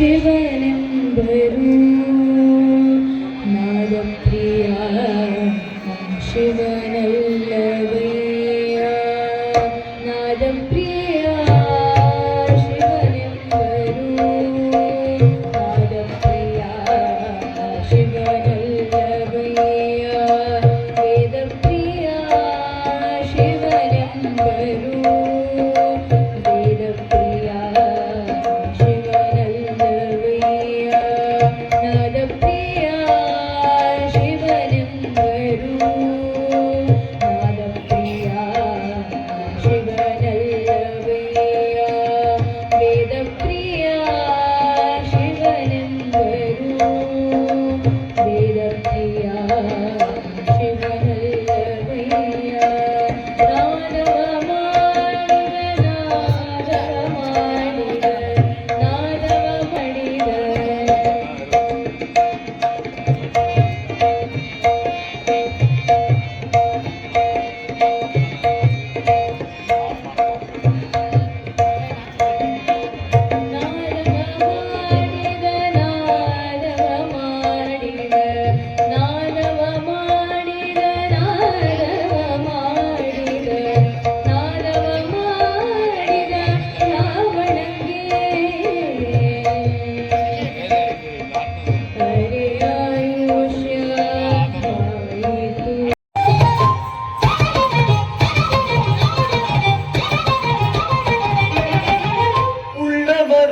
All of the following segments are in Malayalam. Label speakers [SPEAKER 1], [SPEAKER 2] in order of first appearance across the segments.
[SPEAKER 1] ശിവനം വരൂ നാദപ്രിയ ശിവനല്ലവേ നാദപ്രിയ ശിവനം വരൂ നാദപ്രിയ ശിവനല്ലവേ വേദപ്രിയ ശിവനം വരൂ Thank you.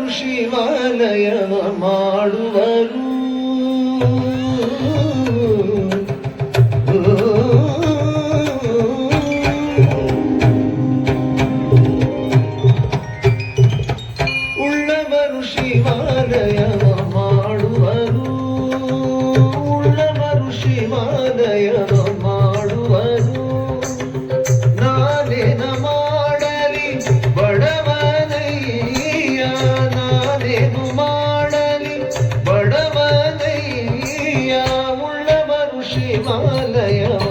[SPEAKER 2] ಶಿವಾಲಯವ ಮಾಡುವರು. தலையவ